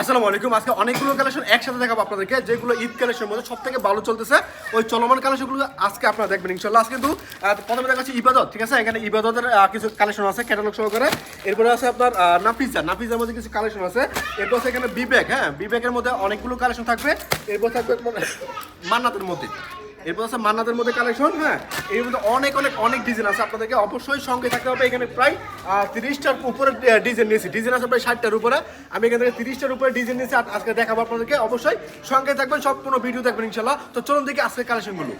আসসালামু আলাইকুম। আজকে অনেকগুলো কালেকশন একসাথে দেখাবো আপনাদেরকে, যেগুলো ঈদ কালেকশনের মধ্যে সব থেকে ভালো চলতেছে। ওই চলমান কালেকশনগুলো আজকে আপনারা দেখবেন ইনশাল্লাহ আজকে কিন্তু প্রথমে দেখাচ্ছি ইবাদত, ঠিক আছে? এখানে ইবাদতের কিছু কালেকশন আছে ক্যাটালগ সহকারে। এরপরে আছে আপনার নাফিজা নাফিজার মধ্যে কিছু কালেকশন আছে। এরপর আছে এখানে বিবেক হ্যাঁ? বিবেকের মধ্যে অনেকগুলো কালেকশন থাকবে। এরপর থাকবে মান্নাতের মধ্যে। এরপর আছে মান্নাদের মধ্যে কালেকশন হ্যাঁ? এর মধ্যে অনেক অনেক অনেক ডিজাইন আছে। আপনাদেরকে অবশ্যই সঙ্গে থাকতে হবে। এখানে প্রায় তিরিশটার উপরে ডিজাইন নিয়েছি। ডিজাইন আছে প্রায় ষাটটার উপরে। আমি এখান থেকে তিরিশটার উপরে ডিজাইন নিয়েছি। আজকে দেখাবো আপনাদেরকে। অবশ্যই সঙ্গে থাকবেন, সম্পূর্ণ ভিডিও দেখবেন, ইনশাল্লাহ। তো চলুন দেখি আজকের কালেকশনগুলো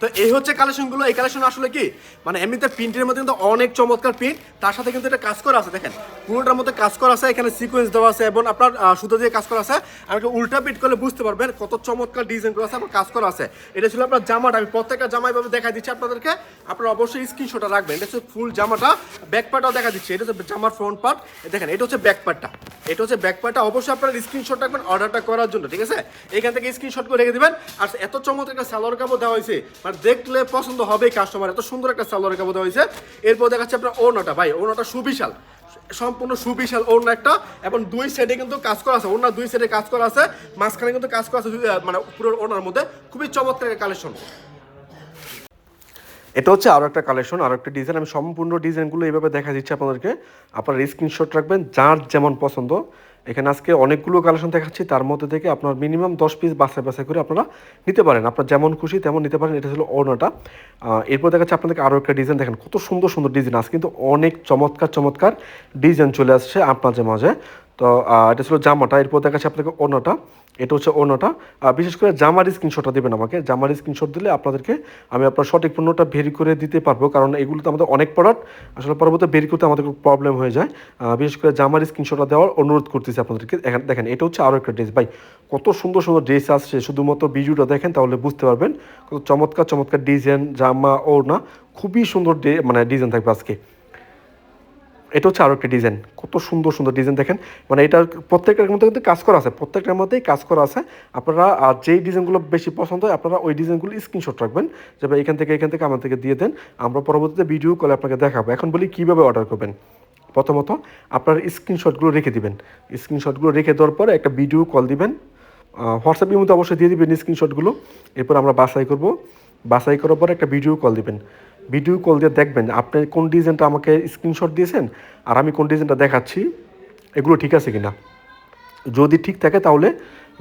তো এই হচ্ছে কালেকশনগুলো এই কালেকশন আসলে কি? মানে এমনিতে প্রিন্টের মধ্যে কিন্তু অনেক চমৎকার প্রিন্ট তার সাথে কিন্তু এটা কাজ করা আছে, দেখেন। পুরোটার মধ্যে কাজ করা আছে, এখানে সিকোয়েন্স দেওয়া আছে এবং আপনার সুতো দিয়ে কাজ করা আছে। একটু উল্টা পিট করলে বুঝতে পারবেন কত চমৎকার ডিজাইন করা আছে এবং কাজ করা আছে। এটা ছিল আপনার জামাটা, আমি প্রত্যেকটা জামা এভাবে দেখা দিচ্ছি আপনাদেরকে। আপনারা অবশ্যই স্ক্রিনশটটা রাখবেন। এটা হচ্ছে ফুল জামাটা ব্যাক পার্টটাও দেখা দিচ্ছি। এটা হচ্ছে জামার ফ্রন্ট পার্ট দেখেন, এটা হচ্ছে ব্যাক পার্টটা এটা হচ্ছে ব্যাক পার্টটা অবশ্যই আপনারা স্ক্রিনশট রাখবেন অর্ডারটা করার জন্য, ঠিক আছে? এখান থেকে স্ক্রিনশট করে রেখে দেবেন। আর এত চমৎকার একটা সালোয়ার কাপড় দেওয়া হয়েছে। মানে দেখলে পছন্দ হবেই কাস্টমার এত সুন্দর একটা সালোয়ার কাপড় হয়েছে। এরপর দেখাচ্ছে আপনার ওড়নাটা, ভাই, ওড়নাটা সুবিশাল। সম্পূর্ণ সুবিশাল ওড়না একটা, এবং দুই সাইডে কিন্তু কাজ করা আছে, ওড়না দুই সাইডে কাজ করা আছে, মাঝখানে কিন্তু কাজ করা আছে মানে পুরো ওড়নার মধ্যে। খুবই চমৎকার কালেকশন এটা হচ্ছে আরও একটা কালেকশন আরও একটা ডিজাইন আমি সম্পূর্ণ ডিজাইনগুলো এইভাবে দেখা দিচ্ছি আপনাদেরকে। আপনারা স্ক্রিনশট রাখবেন, যার যেমন পছন্দ। এখানে আজকে অনেকগুলো কালেকশন দেখাচ্ছি, তার মধ্যে থেকে আপনার মিনিমাম দশ পিস বাছাই বাছাই করে আপনারা নিতে পারেন। আপনার যেমন খুশি তেমন নিতে পারেন, এটা ছিল অর্ণাটা এরপর দেখাচ্ছি আপনাদেরকে আরও একটা ডিজাইন দেখেন কত সুন্দর সুন্দর ডিজাইন আজ কিন্তু অনেক চমৎকার চমৎকার ডিজাইন চলে আসছে আপনাদের মাঝে। তো এটা ছিল জামাটা, এরপর দেখাচ্ছি আপনাকে ওড়নাটা। এটা হচ্ছে অন্যটা বিশেষ করে জামার স্ক্রিনশটটা দেবেন আমাকে। জামার স্ক্রিনশট দিলে আপনাদেরকে আমি আপনার সঠিক পণ্যটা ভেরি করে দিতে পারব, কারণ এগুলোতে আমাদের অনেক প্রোডাক্ট আসলে পরবর্তী বেরি করতে আমাদের প্রবলেম হয়ে যায়। বিশেষ করে জামার স্ক্রিনশটটা দেওয়ার অনুরোধ করতেছি আপনাদেরকে। দেখেন, এটা হচ্ছে আরও একটা ড্রেস ভাই, কত সুন্দর সুন্দর ড্রেস আসছে। শুধুমাত্র ভিডিওটা দেখেন তাহলে বুঝতে পারবেন কত চমৎকার চমৎকার ডিজাইন জামা, ওড়না। খুবই সুন্দর মানে ডিজাইন থাকবে আজকে। এটা হচ্ছে আরও একটা ডিজাইন কত সুন্দর সুন্দর ডিজাইন দেখেন। মানে এটা প্রত্যেকটার মধ্যে কিন্তু কাজ করা আছে। প্রত্যেকটার মধ্যেই কাজ করা আছে। আপনারা, আর যেই ডিজাইনগুলো বেশি পছন্দ হয়, আপনারা ওই ডিজাইনগুলো স্ক্রিনশট রাখবেন। যে ভাই এখান থেকে এখান থেকে আমার থেকে দিয়ে দেন। আমরা পরবর্তীতে ভিডিও কলে আপনাকে দেখাবো। এখন বলি কীভাবে অর্ডার করবেন। প্রথমত, আপনার স্ক্রিনশটগুলো রেখে দিবেন। স্ক্রিনশটগুলো রেখে দেওয়ার পরে একটা ভিডিও কল দিবেন। হোয়াটসঅ্যাপের মধ্যে অবশ্যই দিয়ে দিবেন স্ক্রিনশটগুলো এরপর আমরা বাছাই করব। বাছাই করার পরে একটা ভিডিও কল দিবেন। ভিডিও কল দিয়ে দেখবেন আপনি কোন ডিজাইনটা আমাকে স্ক্রিনশট দিয়েছেন, আর আমি কোন ডিজাইনটা দেখাচ্ছি, এগুলো ঠিক আছে কিনা? যদি ঠিক থাকে তাহলে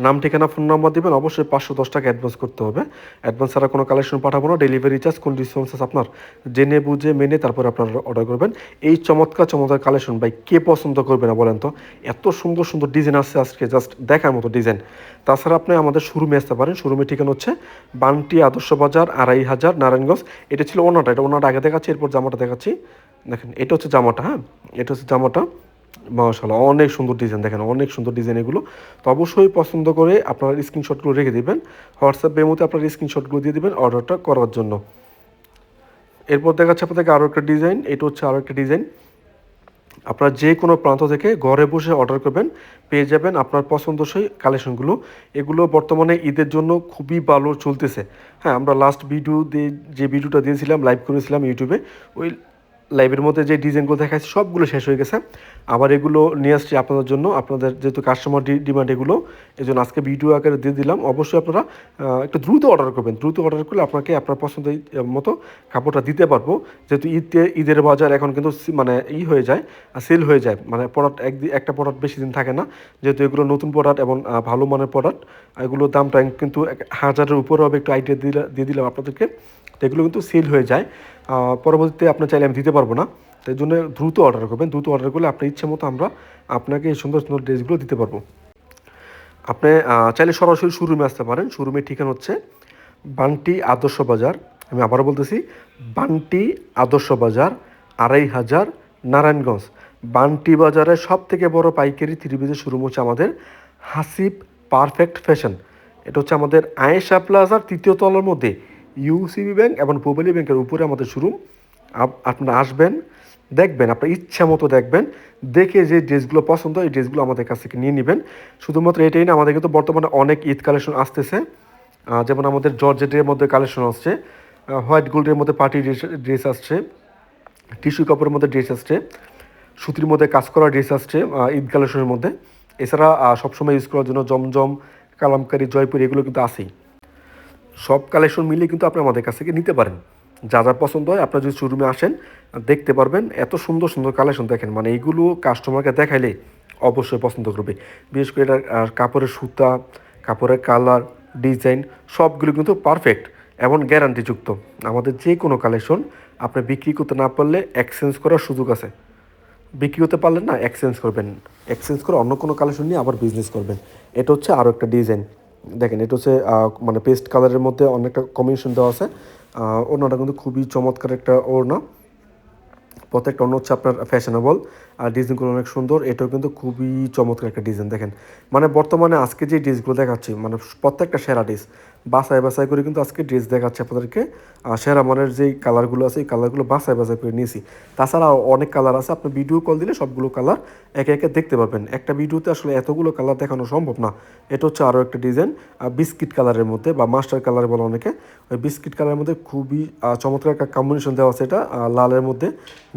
নাম, ঠিকানা, ফোন নাম্বার দেবেন। অবশ্যই পাঁচশো দশ টাকা অ্যাডভান্স করতে হবে। অ্যাডভান্স ছাড়া কোনো কালেকশন পাঠাবো না। ডেলিভারি চার্জ কোন ডিসকাউন্ট আপনার জেনে, বুঝে, মেনে তারপরে আপনারা অর্ডার করবেন। এই চমৎকার চমৎকার কালেকশন ভাই, কে পছন্দ করবে না বলেন তো? এত সুন্দর সুন্দর ডিজাইন আসছে আজকে জাস্ট দেখার মতো ডিজাইন তাছাড়া আপনি আমাদের শোরুমে আসতে পারেন। শোরুমে ঠিকানা হচ্ছে বান্টি আদর্শ বাজার, আড়াই হাজার, নারায়ণগঞ্জ। এটা ছিল ওনাটা, এটা ওনাটা আগে দেখাচ্ছি, এরপর জামাটা দেখাচ্ছি। দেখেন, এটা হচ্ছে জামাটা হ্যাঁ? এটা হচ্ছে জামাটা। মাশাল্লাহ অনেক সুন্দর ডিজাইন দেখেন, অনেক সুন্দর ডিজাইন এগুলো। তো অবশ্যই পছন্দ করে আপনার স্ক্রিনশটগুলো রেখে দেবেন হোয়াটসঅ্যাপ বেমোতে আপনার স্ক্রিনশটগুলো দিয়ে দিবেন অর্ডারটা করার জন্য। এরপর দেখাচ্ছে আপনাদেরকে আরও একটা ডিজাইন এটা হচ্ছে আরও একটা ডিজাইন আপনারা যে কোনো প্রান্ত থেকে ঘরে বসে অর্ডার করবেন, পেয়ে যাবেন আপনার পছন্দসই কালেকশনগুলো এগুলো বর্তমানে ঈদের জন্য খুবই ভালো চলতেছে। হ্যাঁ আমরা লাস্ট ভিডিও দিয়ে যে ভিডিওটা দিয়েছিলাম লাইভ করেছিলাম ইউটিউবে ওই লাইভের মধ্যে যে ডিজাইনগুলো দেখাচ্ছি সবগুলো শেষ হয়ে গেছে। আবার এগুলো নিয়ে আসছি আপনাদের জন্য, আপনাদের যেহেতু কাস্টমার ডিমান্ড এগুলো এই জন্য আজকে ভিডিও আকারে দিয়ে দিলাম। অবশ্যই আপনারা একটু দ্রুত অর্ডার করবেন। দ্রুত অর্ডার করলে আপনাকে আপনার পছন্দের মতো কাপড়টা দিতে পারব। যেহেতু ঈদে, ঈদের বাজার এখন কিন্তু মানে ই হয়ে যায় সেল হয়ে যায়। মানে প্রোডাক্ট এক একটা প্রোডাক্ট বেশি দিন থাকে না। যেহেতু এগুলো নতুন প্রোডাক্ট এবং ভালো মানের প্রোডাক্ট এগুলোর দামটা কিন্তু হাজারের উপরে হবে, একটু আইডিয়া দিয়ে দিলাম আপনাদেরকে। তো এগুলো কিন্তু সেল হয়ে যায়। পরবর্তীতে আপনার চাইলে আমি দিতে পারব না। তাই জন্য দ্রুত অর্ডার করবেন। দ্রুত অর্ডার করলে আপনার ইচ্ছে মতো আমরা আপনাকে এই সুন্দর সুন্দর ড্রেসগুলো দিতে পারব। আপনি চাইলে সরাসরি শোরুমে আসতে পারেন। শোরুমের ঠিকানা হচ্ছে বান্টি আদর্শ বাজার। আমি আবারও বলতেছি, বান্টি আদর্শ বাজার, আড়াই হাজার নারায়ণগঞ্জ। বান্টি বাজারের সব থেকে বড় পাইকারি ত্রিভুজের শোরুম হচ্ছে আমাদের হাসিব পারফেক্ট ফ্যাশন। এটা হচ্ছে আমাদের আয়েশা প্লাজার তৃতীয় তলার মধ্যে। ইউসিবি ব্যাংক এবং পুবালি ব্যাংকের উপরে আমাদের শোরুম আপনারা আসবেন, দেখবেন, আপনার ইচ্ছা মতো দেখবেন, দেখে যে ড্রেসগুলো পছন্দ, এই ড্রেসগুলো আমাদের কাছ থেকে নিয়ে নেবেন। শুধুমাত্র এটাই না, আমাদের কিন্তু বর্তমানে অনেক ঈদ কালেকশন আসতেছে। যেমন আমাদের জর্জেটের মধ্যে কালেকশন আসছে হোয়াইট গোল্ডের মধ্যে পার্টি ড্রেস ড্রেস আসছে টিস্যু কাপড়ের মধ্যে ড্রেস আসছে, সুতির মধ্যে কাজ করা ড্রেস আসছে ঈদ কালেকশনের মধ্যে। এছাড়া সবসময় ইউজ করার জন্য জমজম, কালামকারি, জয়পুর এগুলো কিন্তু আছেই। সব কালেকশন মিলিয়ে কিন্তু আপনি আমাদের কাছ থেকে নিতে পারেন। যা যা পছন্দ হয় আপনার যদি শোরুমে আসেন, দেখতে পারবেন, এত সুন্দর সুন্দর কালেকশন দেখেন। মানে এইগুলো কাস্টমারকে দেখাইলে অবশ্যই পছন্দ করবে। বিশেষ করে এটা কাপড়ের সুতা, কাপড়ের কালার ডিজাইন সবগুলো কিন্তু পারফেক্ট এবং গ্যারান্টিযুক্ত আমাদের যে কোনো কালেকশন আপনি বিক্রি করতে না পারলে এক্সচেঞ্জ করার সুযোগ আছে। বিক্রি করতে পারলেন না এক্সচেঞ্জ করবেন। এক্সচেঞ্জ করে অন্য কোনো কালেকশন নিয়ে আবার বিজনেস করবেন। এটা হচ্ছে আরও একটা ডিজাইন দেখেন, এটা হচ্ছে মানে পেস্ট কালারের মধ্যে অনেকটা কম্বিনেশন দেওয়া আছে। ওড়নাটা কিন্তু খুবই চমৎকার একটা ওড়না। প্রত্যেকটা অন্য হচ্ছে আপনার ফ্যাশনেবল আর ডিজাইনগুলো অনেক সুন্দর। এটাও কিন্তু খুবই চমৎকার একটা ডিজাইন দেখেন। মানে বর্তমানে আজকে যে ড্রেসগুলো দেখাচ্ছি মানে প্রত্যেকটা সেরা ড্রেস বাসায় বাসায় করে কিন্তু আজকে ড্রেস দেখাচ্ছে আপনাদেরকে। সেরা মানের যেই কালারগুলো আছে, এই কালারগুলো বাসায় বাসায় করে নিয়েছি। তাছাড়া অনেক কালার আছে, আপনি ভিডিও কল দিলে সবগুলো কালার একে একে দেখতে পারবেন। একটা ভিডিওতে আসলে এতগুলো কালার দেখানো সম্ভব না। এটা হচ্ছে আরও একটা ডিজাইন বিস্কিট কালারের মধ্যে বা মাস্টার কালার বলে অনেকে। ওই বিস্কিট কালারের মধ্যে খুবই চমৎকার একটা কম্বিনেশন দেওয়া আছে এটা লালের মধ্যে।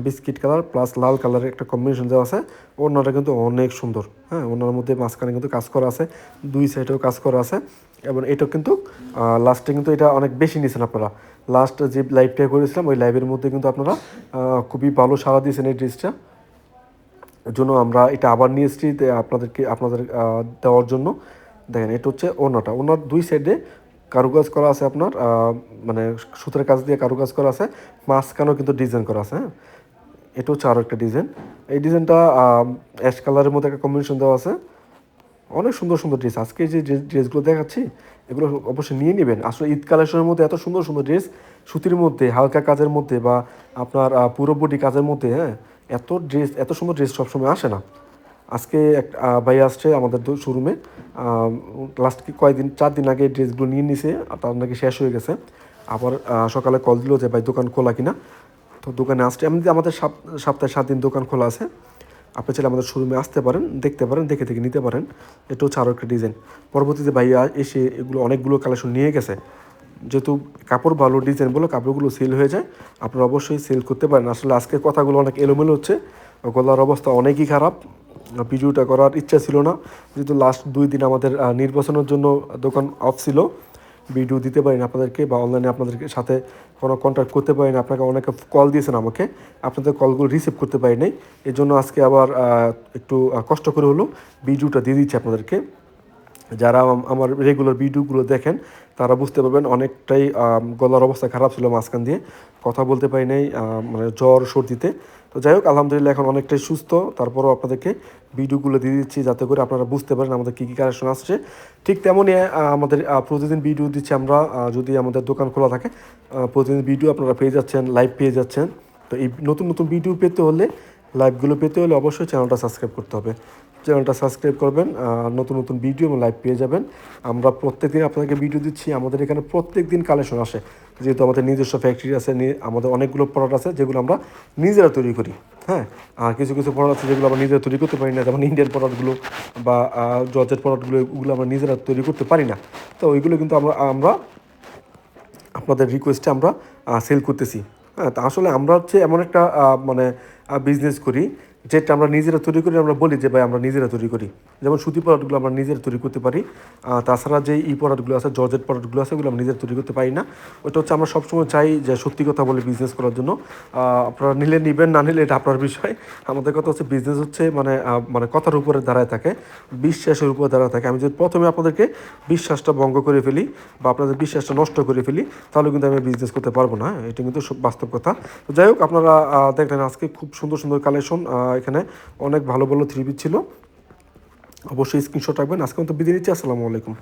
বিস্কিট কালার প্লাস লাল কালারের একটা কম্বিনেশন দেওয়া আছে। ওনাটা কিন্তু অনেক সুন্দর। হ্যাঁ ওনার মধ্যে মাঝখানে কিন্তু কাজ করা আছে, দুই সাইডেও কাজ করা আছে, এবং এটা কিন্তু লাস্টে কিন্তু এটা অনেক বেশি নিয়েছেন আপনারা। লাস্ট যে লাইভটা করেছিলাম, ওই লাইভের মধ্যে কিন্তু আপনারা খুবই ভালো সাড়া দিয়েছেন এই ড্রেসটা জন্য আমরা এটা আবার নিয়ে এসেছি আপনাদেরকে, আপনাদের দেওয়ার জন্য। দেখেন, এটা হচ্ছে ওনাটা। ওনার দুই সাইডে কারুকাজ করা আছে আপনার মানে সুতোর কাজ দিয়ে কারুকাজ করা আছে, মাঝখানেও কিন্তু ডিজাইন করা আছে হ্যাঁ। এটা হচ্ছে আরও একটা ডিজাইন এই ডিজাইনটা অ্যাশ কালারের মধ্যে একটা কম্বিনেশন দেওয়া আছে। অনেক সুন্দর সুন্দর ড্রেস আজকে যে ড্রেসগুলো দেখাচ্ছি, এগুলো অবশ্যই নিয়ে নেবেন। আসলে ঈদ কালেকশনের মধ্যে এত সুন্দর সুন্দর ড্রেস সুতির মধ্যে, হালকা কাজের মধ্যে বা আপনার পুরো বডি কাজের মধ্যে হ্যাঁ এত ড্রেস এত সুন্দর ড্রেস সবসময় আসে না। আজকে এক ভাই আসছে আমাদের শোরুমে লাস্ট কয়েকদিন, চার দিন আগে ড্রেসগুলো নিয়ে নিছে তার নাকি শেষ হয়ে গেছে। আবার সকালে কল দিল যে, ভাই, দোকান খোলা কিনা? তো দোকানে আসছে। এমনিতে আমাদের সাপ- সপ্তাহে সাত দিন দোকান খোলা আছে, আপনি চাইলে আমাদের শোরুমে আসতে পারেন, দেখতে পারেন, দেখে দেখে নিতে পারেন। এটা হচ্ছে আরও একটা ডিজাইন পরবর্তীতে ভাইয়া এসে এগুলো অনেকগুলো কালেকশন নিয়ে গেছে। যেহেতু কাপড় ভালো ডিজাইন বলে কাপড়গুলো সেল হয়ে যায়, আপনারা অবশ্যই সেল করতে পারেন। আসলে আজকে কথাগুলো অনেক এলোমেলো হচ্ছে, গলার অবস্থা অনেকই খারাপ। ভিডিওটা করার ইচ্ছা ছিল না, যেহেতু লাস্ট দুই দিন আমাদের নির্বাচনের জন্য দোকান অফ ছিল। ভিডিও দিতে পারেন আপনাদেরকে বা অনলাইনে আপনাদেরকে সাথে কোনো কন্ট্যাক্ট করতে পারেন। আপনাকে অনেকে কল দিয়েছেন আমাকে। আপনাদের কলগুলো রিসিভ করতে পারি নাই এই জন্য আজকে আবার একটু কষ্ট করে হলো। ভিডিওটা দিয়ে দিচ্ছি আপনাদেরকে। যারা আমার রেগুলার ভিডিওগুলো দেখেন, তারা বুঝতে পারবেন অনেকটাই গলার অবস্থা খারাপ ছিল মাঝখান দিয়ে। কথা বলতে পারি নাই মানে জ্বর, সর্দিতে। তো যাই হোক, আলহামদুলিল্লাহ এখন অনেকটাই সুস্থ। তারপরও আপনাদেরকে ভিডিওগুলো দিয়ে দিচ্ছি যাতে করে আপনারা বুঝতে পারেন আমাদের কী কী কালেকশন আসছে। ঠিক তেমনই আমাদের প্রতিদিন ভিডিও দিচ্ছি আমরা যদি আমাদের দোকান খোলা থাকে প্রতিদিন ভিডিও আপনারা পেয়ে যাচ্ছেন লাইভ পেয়ে যাচ্ছেন। তো এই নতুন নতুন ভিডিও পেতে হলে লাইভগুলো পেতে হলে অবশ্যই চ্যানেলটা সাবস্ক্রাইব করতে হবে। চ্যানেলটা সাবস্ক্রাইব করবেন নতুন নতুন ভিডিও এবং লাইভ পেয়ে যাবেন। আমরা প্রত্যেক দিন আপনাদেরকে ভিডিও দিচ্ছি, আমাদের এখানে প্রত্যেক দিন কালেকশন আসে। যেহেতু আমাদের নিজস্ব ফ্যাক্টরি আছে আমাদের অনেকগুলো প্রোডাক্ট আছে যেগুলো আমরা নিজেরা তৈরি করি হ্যাঁ? আর কিছু কিছু প্রোডাক্ট আছে যেগুলো আমরা নিজেরা তৈরি করতে পারি না, যেমন ইন্ডিয়ান প্রোডাক্টগুলো বা জর্জের প্রোডাক্টগুলো ওগুলো আমরা নিজেরা তৈরি করতে পারি না। তো ওইগুলো কিন্তু আমরা আমরা আপনাদের রিকোয়েস্টে আমরা সেল করতেছি। হ্যাঁ তা আসলে আমরা হচ্ছে এমন একটা মানে বিজনেস করি যেটা আমরা নিজেরা তৈরি করি, আমরা বলি যে, ভাই, আমরা নিজেরা তৈরি করি। যেমন সুতি প্রোডাক্টগুলো আমরা নিজেরা তৈরি করতে পারি। তাছাড়া যে ই প্রোডাক্টগুলো আছে, জর্জেট প্রোডাক্টগুলো আছে, ওগুলো আমরা নিজেরা তৈরি করতে পারি না। ওটা হচ্ছে আমরা সবসময় চাই যে, সত্যি কথা বলে বিজনেস করার জন্য। আপনারা নিলে নিবেন, না নিলে এটা আপনার বিষয়। আমাদের কথা হচ্ছে বিজনেস হচ্ছে মানে মানে কথার উপরে দাঁড়ায় থাকে, বিশ্বাসের উপরে দাঁড়ায় থাকে। আমি যদি প্রথমে আপনাদেরকে বিশ্বাসটা ভঙ্গ করে ফেলি বা আপনাদের বিশ্বাসটা নষ্ট করে ফেলি, তাহলে কিন্তু আমি বিজনেস করতে পারব না। এটা কিন্তু বাস্তব কথা। যাই হোক, আপনারা দেখলেন আজকে খুব সুন্দর সুন্দর কালেকশন এখানে। অনেক ভালো ভালো থ্রি পিস ছিল। অবশ্যই স্ক্রিনশট রাখবেন। আজকে মতো বিদায় নিচ্ছি। আসসালামু আলাইকুম।